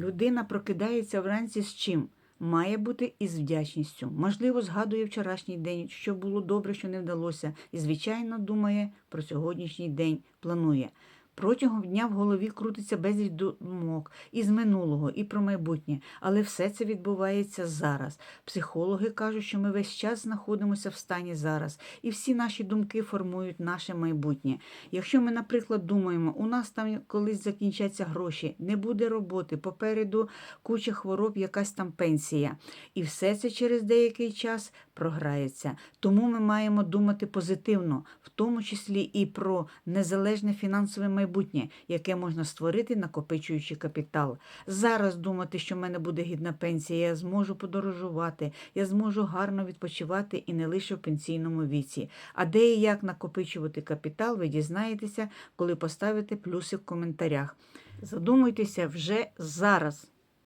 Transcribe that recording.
Людина прокидається вранці з чим? Має бути із вдячністю. Можливо, згадує вчорашній день, що було добре, що не вдалося, і, звичайно, думає про сьогоднішній день, планує. Протягом дня в голові крутиться безліч думок і з минулого, і про майбутнє, але все це відбувається зараз. Психологи кажуть, що ми весь час знаходимося в стані зараз, і всі наші думки формують наше майбутнє. Якщо ми, наприклад, думаємо, у нас там колись закінчаться гроші, не буде роботи, попереду куча хвороб, якась там пенсія, і все це через деякий час програється. Тому ми маємо думати позитивно, в тому числі і про незалежне фінансове майбутнє, яке можна створити, накопичуючи капітал. Зараз думати, що в мене буде гідна пенсія, я зможу подорожувати, я зможу гарно відпочивати і не лише в пенсійному віці. А де і як накопичувати капітал, ви дізнаєтеся, коли поставите плюси в коментарях. Задумуйтеся вже зараз.